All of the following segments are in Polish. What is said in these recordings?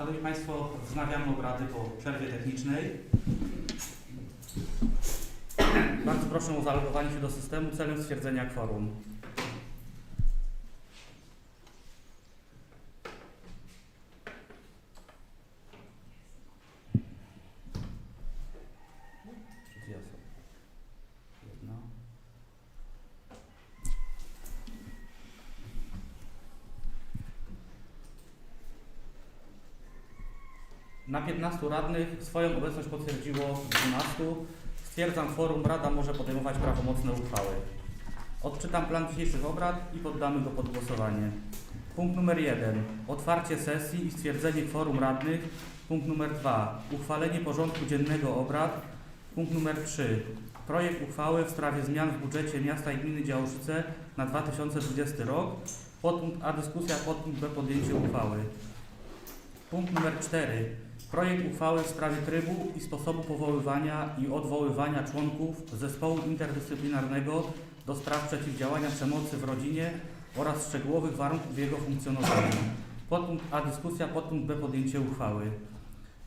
Szanowni Państwo, wznawiamy obrady po przerwie technicznej. Bardzo proszę o zalogowanie się do systemu celem stwierdzenia kworum. 15 radnych swoją obecność potwierdziło 12. Stwierdzam kworum, Rada może podejmować prawomocne uchwały. Odczytam plan dzisiejszych obrad i poddamy go pod głosowanie. Punkt numer 1. Otwarcie sesji i stwierdzenie kworum radnych. Punkt numer 2. Uchwalenie porządku dziennego obrad. Punkt numer 3. Projekt uchwały w sprawie zmian w budżecie miasta i gminy Działoszyce na 2020 rok. Podpunkt A dyskusja, podpunkt B podjęcie uchwały. Punkt numer 4. Projekt uchwały w sprawie trybu i sposobu powoływania i odwoływania członków zespołu interdyscyplinarnego do spraw przeciwdziałania przemocy w rodzinie oraz szczegółowych warunków jego funkcjonowania. Podpunkt A dyskusja, podpunkt B podjęcie uchwały.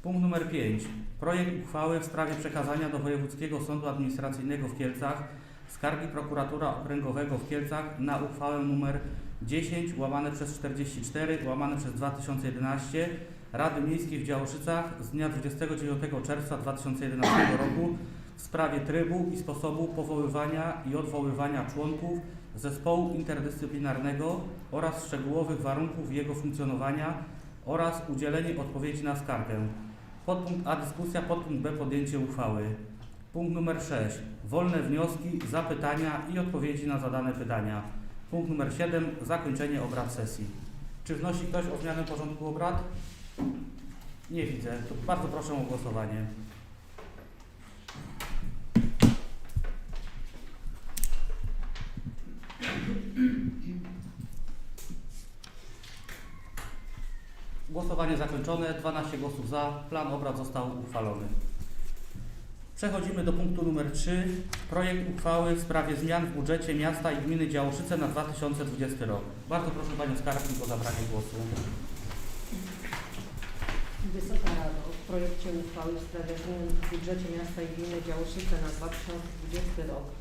Punkt numer 5. Projekt uchwały w sprawie przekazania do Wojewódzkiego Sądu Administracyjnego w Kielcach skargi prokuratora okręgowego w Kielcach na uchwałę numer 10 łamane przez 44 łamane przez 2011 Rady Miejskiej w Działoszycach z dnia 29 czerwca 2011 roku w sprawie trybu i sposobu powoływania i odwoływania członków zespołu interdyscyplinarnego oraz szczegółowych warunków jego funkcjonowania oraz udzielenie odpowiedzi na skargę. Podpunkt A dyskusja, podpunkt B podjęcie uchwały. Punkt numer 6. Wolne wnioski, zapytania i odpowiedzi na zadane pytania. Punkt numer 7. Zakończenie obrad sesji. Czy wnosi ktoś o zmianę porządku obrad? Nie widzę. To bardzo proszę o głosowanie. Głosowanie zakończone. 12 głosów za. Plan obrad został uchwalony. Przechodzimy do punktu numer 3. Projekt uchwały w sprawie zmian w budżecie miasta i gminy Działoszyce na 2020 rok. Bardzo proszę Panią Skarbnik o zabranie głosu. Wysoka Rado, w projekcie uchwały w sprawie zmian w budżecie miasta i gminy Działoszyce na 2020 rok e,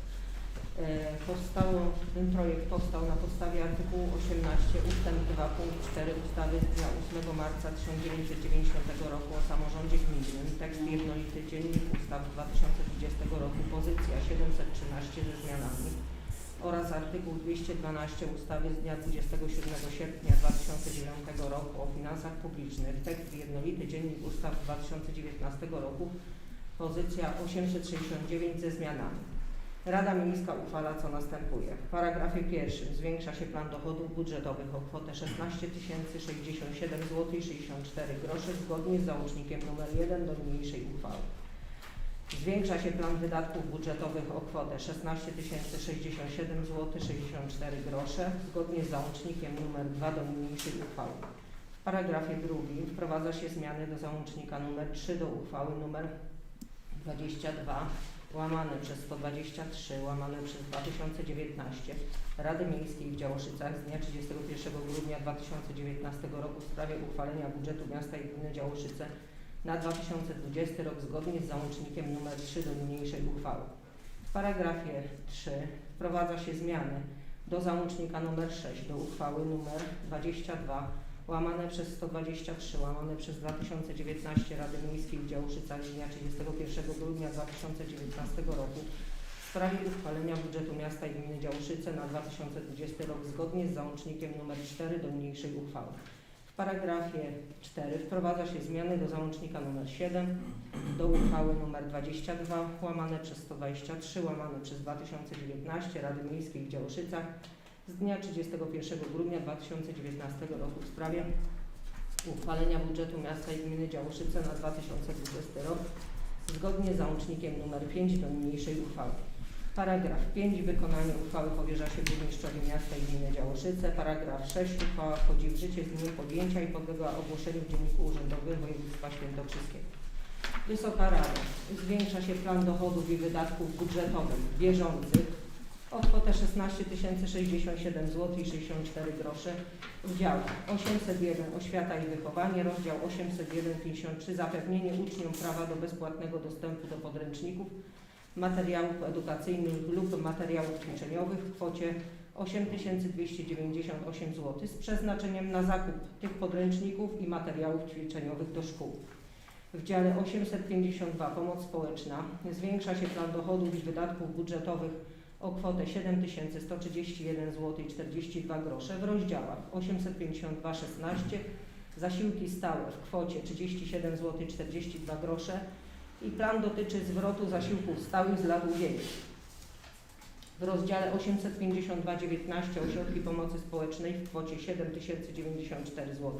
powstało, ten projekt powstał na podstawie artykułu 18 ustęp 2 punkt 4 ustawy z dnia 8 marca 1990 roku o samorządzie gminnym, tekst jednolity dziennik ustaw 2020 roku, pozycja 713 ze zmianami oraz artykuł 212 ustawy z dnia 27 sierpnia 2009 roku o finansach publicznych, tekst jednolity dziennik ustaw 2019 roku, pozycja 869 ze zmianami. Rada Miejska uchwala co następuje. W paragrafie pierwszym zwiększa się plan dochodów budżetowych o kwotę 16 067 zł 64 groszy zgodnie z załącznikiem nr 1 do niniejszej uchwały. Zwiększa się plan wydatków budżetowych o kwotę 16 067 zł 64 grosze zgodnie z załącznikiem nr 2 do niniejszej uchwały. W paragrafie drugim wprowadza się zmiany do załącznika nr 3 do uchwały nr 22 łamane przez 123 łamane przez 2019 Rady Miejskiej w Działoszycach z dnia 31 grudnia 2019 roku w sprawie uchwalenia budżetu miasta i gminy Działoszyce na 2020 rok zgodnie z załącznikiem nr 3 do niniejszej uchwały. W paragrafie 3 wprowadza się zmiany do załącznika nr 6 do uchwały nr 22 łamane przez 123 łamane przez 2019 Rady Miejskiej w Działoszycach dnia 31 grudnia 2019 roku w sprawie uchwalenia budżetu miasta i gminy Działoszyce na 2020 rok zgodnie z załącznikiem nr 4 do niniejszej uchwały. W paragrafie 4 wprowadza się zmiany do załącznika nr 7 do uchwały nr 22 łamane przez 123 łamane przez 2019 Rady Miejskiej w Działoszycach z dnia 31 grudnia 2019 roku w sprawie uchwalenia budżetu miasta i gminy Działoszyce na 2020 rok zgodnie z załącznikiem nr 5 do niniejszej uchwały. Paragraf 5. Wykonanie uchwały powierza się burmistrzowi miasta i gminy Działoszyce. Paragraf 6. Uchwała wchodzi w życie z dniem podjęcia i podlega ogłoszeniu w Dzienniku Urzędowym Województwa Świętokrzyskiego. Wysoka Rada. Zwiększa się plan dochodów i wydatków budżetowych bieżących o kwotę 16 067 zł i 64 grosze w działach 801 Oświata i wychowanie, rozdział 801-53 Zapewnienie uczniom prawa do bezpłatnego dostępu do podręczników, materiałów edukacyjnych lub materiałów ćwiczeniowych w kwocie 8298 zł z przeznaczeniem na zakup tych podręczników i materiałów ćwiczeniowych do szkół. W dziale 852 Pomoc społeczna zwiększa się plan dochodów i wydatków budżetowych o kwotę 7131 zł i 42 grosze w rozdziałach 852 16 zasiłki stałe w kwocie 37 zł i 42 grosze i plan dotyczy zwrotu zasiłków stałych z lat ubiegłych. W rozdziale 852-19 Ośrodki Pomocy Społecznej w kwocie 7094 zł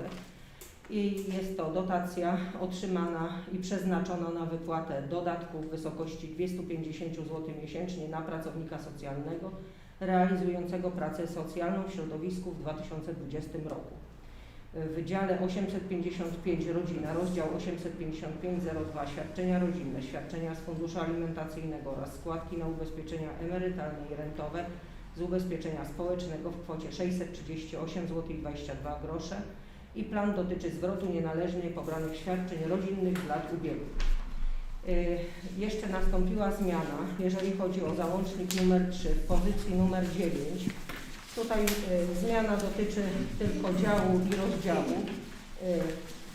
i jest to dotacja otrzymana i przeznaczona na wypłatę dodatku w wysokości 250 zł miesięcznie na pracownika socjalnego realizującego pracę socjalną w środowisku w 2020 roku. W dziale 855 Rodzina, rozdział 855.02 Świadczenia rodzinne, świadczenia z funduszu alimentacyjnego oraz składki na ubezpieczenia emerytalne i rentowe z ubezpieczenia społecznego w kwocie 638 zł i 22 grosze i plan dotyczy zwrotu nienależnie pobranych świadczeń rodzinnych z lat ubiegłych. Y, Jeszcze nastąpiła zmiana, jeżeli chodzi o załącznik numer 3 w pozycji numer 9. Tutaj y, zmiana dotyczy tylko działu i rozdziału. Y,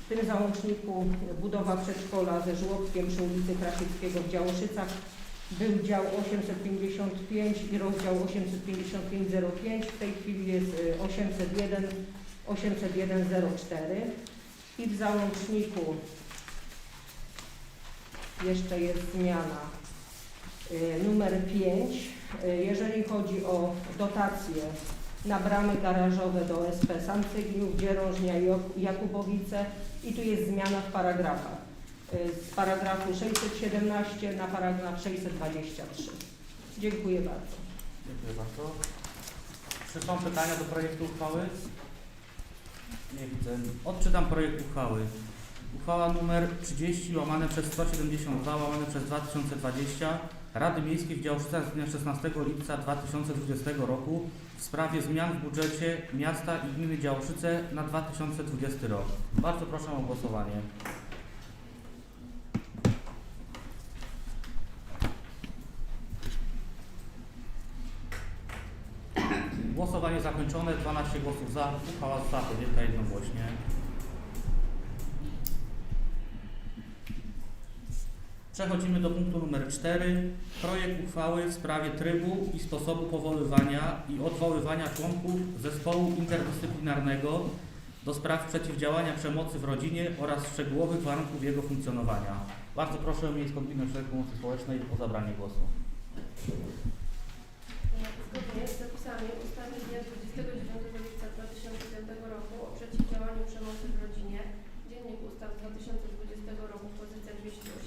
W tym załączniku budowa przedszkola ze żłobkiem przy ulicy Krasieckiego w Działoszycach był dział 855 i rozdział 855.05. W tej chwili jest y, 801 8104 i w załączniku jeszcze jest zmiana y, numer 5. Y, Jeżeli chodzi o dotacje na bramy garażowe do SP Sancygliów, Dzierążnia i Jak- Jakubowice i tu jest zmiana w paragrafach. Y, Z paragrafu 617 na paragraf 623. Dziękuję bardzo. Dziękuję bardzo. Czy są pytania do projektu uchwały? Nie widzę. Odczytam projekt uchwały. Uchwała nr 30 łamane przez 172 łamane przez 2020 Rady Miejskiej w Działoszycach z dnia 16 lipca 2020 roku w sprawie zmian w budżecie miasta i gminy Działoszyce na 2020 rok. Bardzo proszę o głosowanie. Głosowanie zakończone, 12 głosów za, uchwała została podjęta jednogłośnie. Przechodzimy do punktu numer 4. Projekt uchwały w sprawie trybu i sposobu powoływania i odwoływania członków zespołu interdyscyplinarnego do spraw przeciwdziałania przemocy w rodzinie oraz szczegółowych warunków jego funkcjonowania. Bardzo proszę Miejską Gminną Ośrodek Pomocy Społecznej o zabranie głosu. Zgodnie z zapisami ustawy dnia 29 lipca 2005 roku o przeciwdziałaniu przemocy w rodzinie, Dziennik Ustaw z 2020 roku, pozycja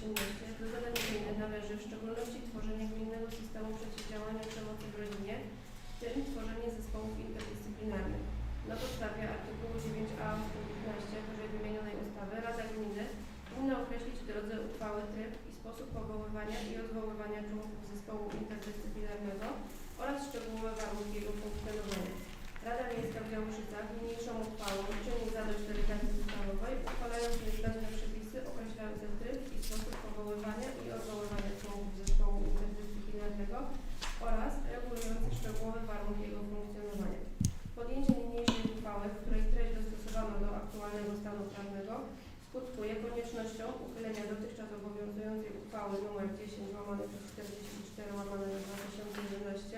218, do zadań gminy należy w szczególności tworzenie gminnego systemu przeciwdziałania przemocy w rodzinie, w tym tworzenie zespołów interdyscyplinarnych. Na podstawie artykułu 9a ust. 15 wyżej wymienionej ustawy Rada Gminy powinna określić w drodze uchwały tryb i sposób powoływania i odwoływania członków zespołu interdyscyplinarnego oraz szczegółowe warunki jego funkcjonowania. Rada Miejska w Działoszycach niniejszą uchwałą czyni zadość delegacji ustawowej, uchwalając niezbędne przepisy określające tryb i sposób powoływania i odwoływania członków zespołu interdyscyplinarnego oraz regulujące szczegółowe warunki jego funkcjonowania. Podjęcie niniejszej uchwały, której treść dostosowano do aktualnego stanu prawnego, skutkuje koniecznością uchylenia dotychczas obowiązującej uchwały nr 10 łamane przez 44 łamane na 2011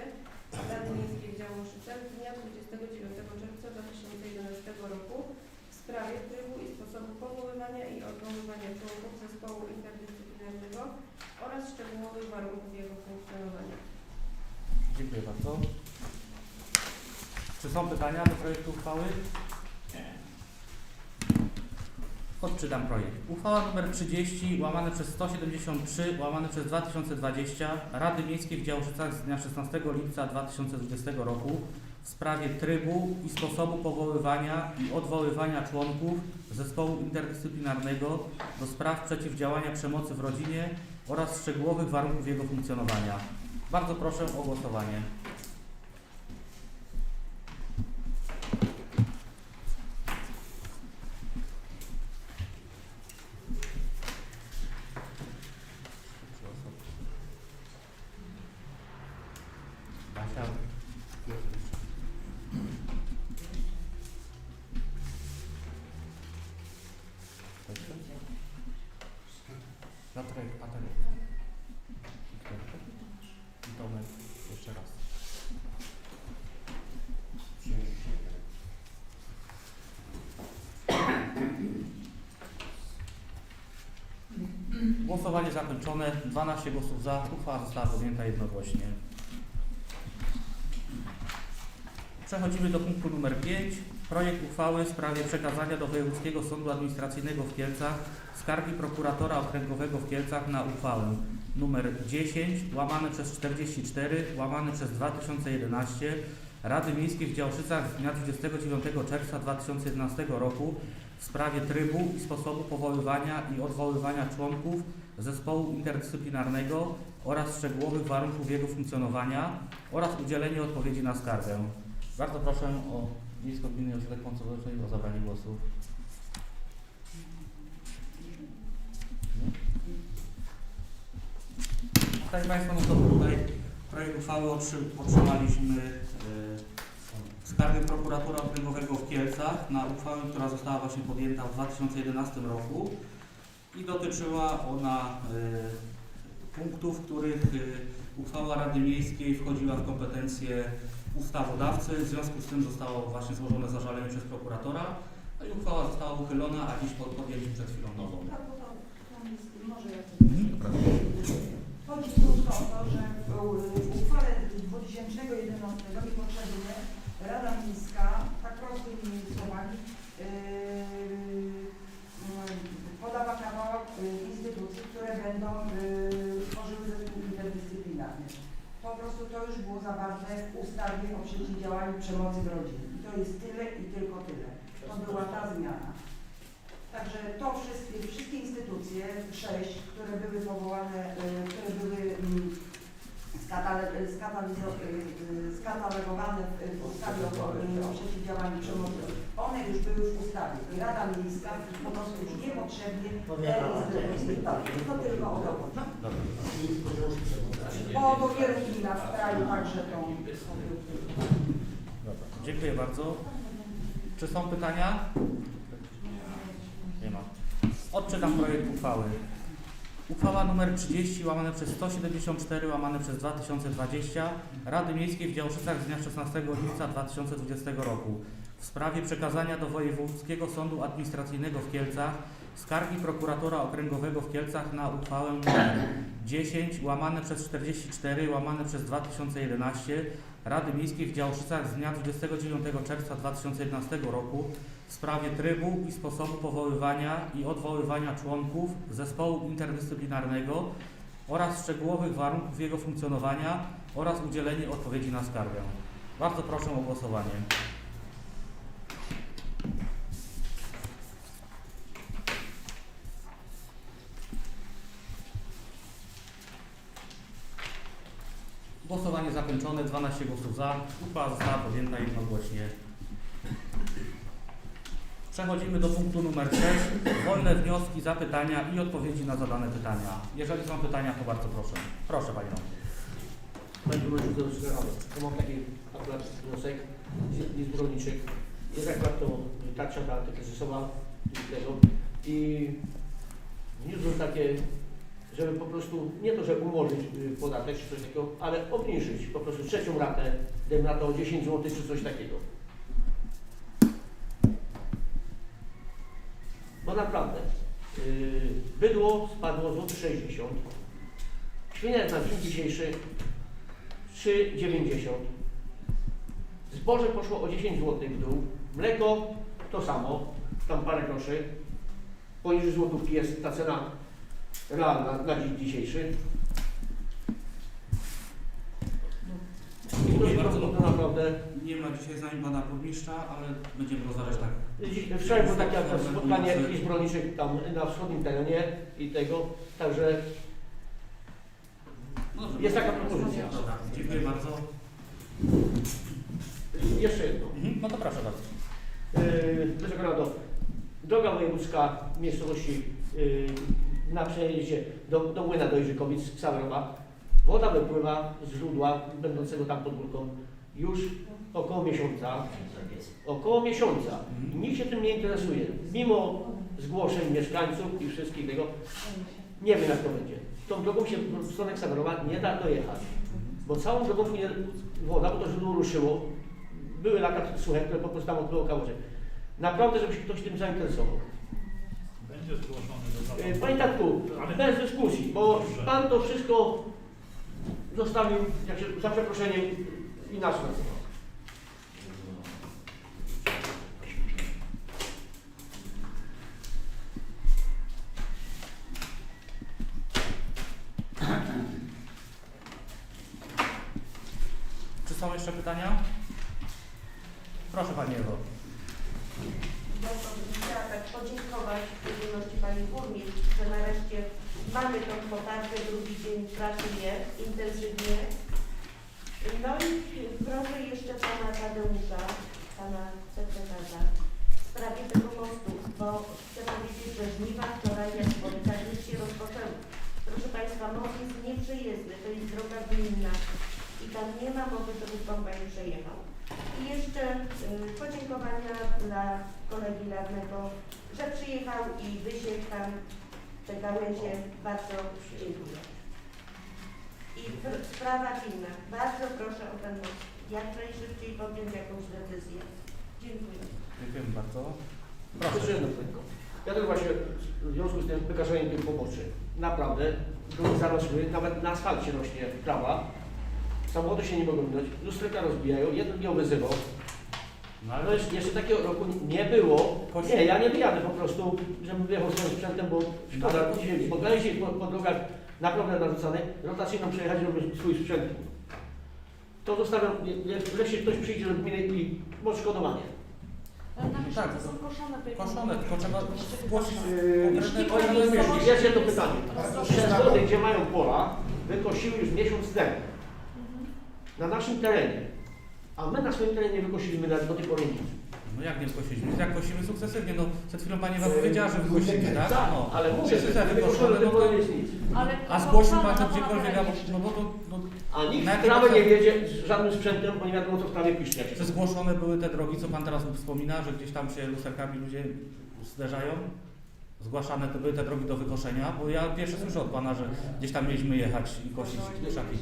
Rady Miejskiej w Działoszycach z dnia 29 czerwca 2011 roku w sprawie trybu i sposobu powoływania i odwoływania członków zespołu interdyscyplinarnego oraz szczegółowych warunków jego funkcjonowania. Dziękuję bardzo. Czy są pytania do projektu uchwały? Odczytam projekt. Uchwała nr 30 łamane przez 173 łamane przez 2020 Rady Miejskiej w Działoszycach z dnia 16 lipca 2020 roku w sprawie trybu i sposobu powoływania i odwoływania członków zespołu interdyscyplinarnego do spraw przeciwdziałania przemocy w rodzinie oraz szczegółowych warunków jego funkcjonowania. Bardzo proszę o głosowanie. Patryk. Wiktor. I Tomek. Jeszcze raz. Głosowanie zakończone. 12 głosów za. Uchwała została podjęta jednogłośnie. Przechodzimy do punktu numer 5. Projekt uchwały w sprawie przekazania do Wojewódzkiego Sądu Administracyjnego w Kielcach skargi prokuratora okręgowego w Kielcach na uchwałę numer 10 łamane przez 44 łamane przez 2011 Rady Miejskiej w Działszycach z dnia 29 czerwca 2011 roku w sprawie trybu i sposobu powoływania i odwoływania członków zespołu interdyscyplinarnego oraz szczegółowych warunków jego funkcjonowania oraz udzielenie odpowiedzi na skargę. Bardzo proszę o Miejsko-Gminny Ośrodek Pomocy Społecznej o zabranie głosu. Szanowni Państwo, no to tutaj projekt uchwały otrzy- otrzymaliśmy e, skargę prokuratora okręgowego w Kielcach na uchwałę, która została właśnie podjęta w 2011 roku i dotyczyła ona e, punktów, w których e, uchwała Rady Miejskiej wchodziła w kompetencje ustawodawcy. W związku z tym zostało właśnie złożone zażalenie przez prokuratora, no i uchwała została uchylona, a dziś pod- podjęliśmy przed chwilą nową. Tak, bo tam, tam jest, może ja to Chodzi krótko o to, że w uchwale 2011 niepotrzebnie Rada Miejska tak prostymi słowami yy, yy, podawa kawałek yy, instytucji, które będą yy, tworzyły zespół interdyscyplinarny. Po prostu to już było zawarte w ustawie o przeciwdziałaniu przemocy w rodzinie. I to jest tyle i tylko tyle. To była ta zmiana. Także to wszystkie, wszystkie instytucje, sześć, które były powołane, y, które były mm, y, y, skatalogowane w ustawie o, o przeciwdziałaniu przemocy, one już były w ustawie. Rada Miejska po prostu już niepotrzebnie instytucje, tak, to tylko o to. Dobra. Bo dopiero gmina w kraju także tą Dobra. Dziękuję bardzo. Czy są pytania? Nie ma. Odczytam projekt uchwały. Uchwała nr 30 łamane przez 174 łamane przez 2020 Rady Miejskiej w Działszycach z dnia 16 lipca 2020 roku w sprawie przekazania do Wojewódzkiego Sądu Administracyjnego w Kielcach skargi prokuratora okręgowego w Kielcach na uchwałę nr 10 łamane przez 44 łamane przez 2011 Rady Miejskiej w Działszycach z dnia 29 czerwca 2011 roku w sprawie trybu i sposobu powoływania i odwoływania członków zespołu interdyscyplinarnego oraz szczegółowych warunków jego funkcjonowania oraz udzielenie odpowiedzi na skargę. Bardzo proszę o głosowanie. Głosowanie zakończone, 12 głosów za. Uchwała została podjęta jednogłośnie. Przechodzimy do punktu numer 6. Wolne wnioski, zapytania i odpowiedzi na zadane pytania. Jeżeli są pytania, to bardzo proszę. Proszę Panie Rąku. Panie Przewodniczący, mam taki akurat wniosek z Izb Rolniczych. Jest akurat to tarcza ta antykryzysowa i tego i wniósłbym takie, żeby po prostu nie to, że umorzyć y, podatek czy coś takiego, ale obniżyć po prostu trzecią ratę, dajmy na to o 10 zł czy coś takiego. Bo naprawdę yy, bydło spadło złoty 60 Świnia na dzień dzisiejszy 3,90. Zboże poszło o 10 zł w dół. Mleko to samo, tam parę groszy. Poniżej złotówki jest ta cena realna na dzień dzisiejszy. To jest bardzo. to naprawdę. Nie ma dzisiaj z nami Pana Burmistrza, ale będziemy rozważać tak. Dziś- Wczoraj było takie spotkanie izb rolniczych tam na wschodnim terenie i tego, także No dobrze. Jest taka propozycja. Dobra, dziękuję bardzo. jeszcze jedno. Mhm. No to proszę bardzo. Yy, Wysoka Rado, droga wojewódzka w miejscowości yy, na przejeździe do, do Młyna do Jerzykowic, Ksawerowa. Woda wypływa z źródła będącego tam pod górką już około miesiąca. Około miesiąca. Nikt się tym nie interesuje. Mimo zgłoszeń mieszkańców i wszystkich tego. Nie wiem jak to będzie. Tą drogą się w stronę Ksawerowa nie da dojechać. Bo całą drogą płynie woda, bo to źródło ruszyło. Były lata suche, które po prostu tam odbyło kałuże. Naprawdę, żeby się ktoś tym zainteresował. Będzie zgłoszony do E, zarządu. Panie Tatku, Ale- bez dyskusji, bo. Pan to wszystko zostawił, jak się, za przeproszeniem, inaczej nazywał. Czy są jeszcze pytania? Proszę Pani Ewo. Ja to bym chciała tak podziękować w szczególności Pani Burmistrz, że nareszcie mamy tą potarkę, drugi dzień pracy jest intensywnie. No i proszę jeszcze Pana Tadeusza, Pana sekretarza, w sprawie tego mostu, bo chcę powiedzieć, że żniwa wczoraj jak już się rozpoczęły. Proszę Państwa, most jest nieprzejezdny, to jest droga gminna i tam nie ma mowy, żeby kombajn przejechał. I jeszcze y, podziękowania dla kolegi radnego, że przyjechał i wysiekł tam te gałęzie. Bardzo dziękuję. I pr- sprawa inna. Bardzo proszę o ten most. Jak najszybciej podjąć jakąś decyzję. Dziękuję. Dziękujemy bardzo. Jedno tylko. Ja też właśnie w związku z tym wykazaniem tych poboczy, naprawdę, drogi zarosły, nawet na asfalcie rośnie trawa, samochody się nie mogą minąć, lusterka rozbijają, jeden mnie wyzywał. No Ale jeszcze, jeszcze takiego roku nie było. Nie, ja nie wyjadę po prostu, żebym wyjechał swoim sprzętem, bo szkoda, No, ziemi. Bo galezie po, po drogach naprawdę narzucane, rotacyjną przejechać, żeby swój sprzęt. To zostawiam, wreszcie ktoś przyjdzie do gminy i odszkodowanie. Ale na Tak, to są koszone te koszone, tylko trzeba zgłosić konkretne Jeśli myśli. zgłosi- Jest jedno pytanie. Przeszkody, gdzie mają pola, wykosiły już miesiąc temu. Na naszym terenie. A my na swoim terenie wykosiliśmy na do tej pory nic. No jak nie wykosiliśmy? Jak kosimy sukcesywnie? No przed chwilą Pani Ewa powiedziała, że wykosimy, tak? Tak, No, ale mówię, że te wykoszone do no to... jest nic. Ale A zgłosił pana Pan to gdziekolwiek, albo- no bo to... No, A nikt Na w sprawę nie wiedzie z żadnym sprzętem, bo nie wiadomo co w sprawie piszczy. jak się czy zgłoszone były te drogi, co Pan teraz wspomina, że gdzieś tam się lusterkami ludzie zderzają? Zgłaszane to były te drogi do wykoszenia? Bo ja pierwszy słyszę od Pana, że gdzieś tam mieliśmy jechać i kosić krzaki.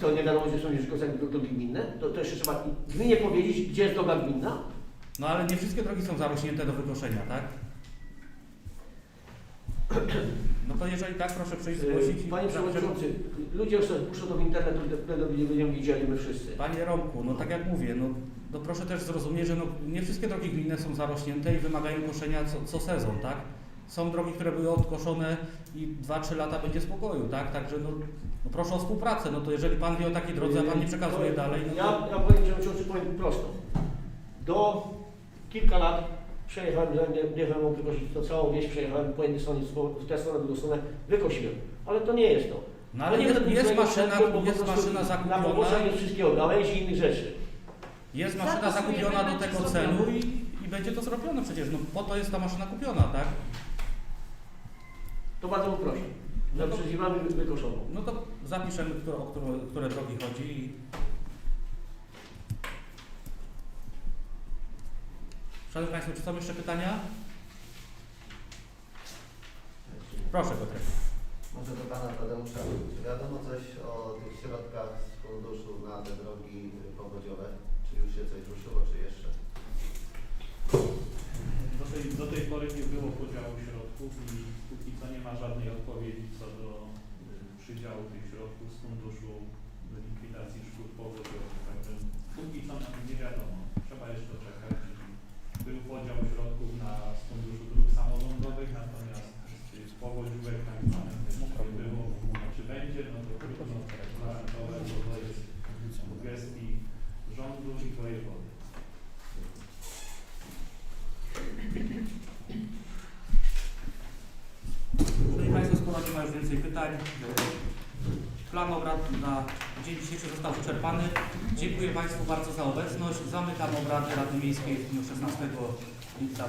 To nie wiadomo, gdzie są jeszcze drogi gminne. To, to jeszcze trzeba gminie powiedzieć, gdzie jest droga gminna. No ale nie wszystkie drogi są zarośnięte do wykoszenia, tak? No to jeżeli tak, proszę przyjść, zgłosić. i- Panie Przewodniczący, ludzie sobie puszczą to w internet, wtedy będziemy widzieli my wszyscy. Panie Romku, no tak jak mówię, no, no proszę też zrozumieć, że no, nie wszystkie drogi gminne są zarośnięte i wymagają koszenia co, co sezon, tak? Są drogi, które były odkoszone i 2-3 lata będzie spokoju, tak? Także no, no proszę o współpracę, no to jeżeli Pan wie o takiej drodze, a Pan nie przekazuje To- dalej, no to... Ja, ja powiem Przewodniczący, powiem prosto. Do kilka lat przejechałem, nie, nie wiem, wykosić to całą wieś, przejechałem po jednej stronie, w tę stronę, w drugą stronę, wykosiłem. Ale to nie jest to. No ale nie jest, jest maszyna, jest maszyna Na zakupiona, pobocach jest wszystkiego, gałęzi i innych rzeczy. jest maszyna zakupiona do tego celu i, i będzie to zrobione przecież, no po to jest ta maszyna kupiona, tak? To bardzo prosił. No to- wykoszoną. No to zapiszemy, które, o które, które drogi chodzi i... Szanowni Państwo, czy są jeszcze pytania? Proszę Piotrek. Może do Pana Tadeusza. Czy wiadomo coś o tych środkach z funduszu na te drogi powodziowe? Czy już się coś ruszyło, czy jeszcze? Do tej, do tej pory nie było podziału środków i póki co nie ma żadnej odpowiedzi co do y, przydziału tych środków z funduszu likwidacji szkód powodziowych. Także póki co nam nie wiadomo. Trzeba jeszcze czekać. Był podział środków na z funduszu dróg samorządowych, natomiast powodziówek tak zwanych też nie było. Czy będzie, no to trudno gwarantować, bo to jest w gestii rządu i wojewody. Szanowni Państwo, skoro nie ma już więcej pytań, plan obrad na dzień dzisiejszy został wyczerpany. Dziękuję Państwu bardzo za obecność. Zamykam obrady Rady Miejskiej w dniu 16 lipca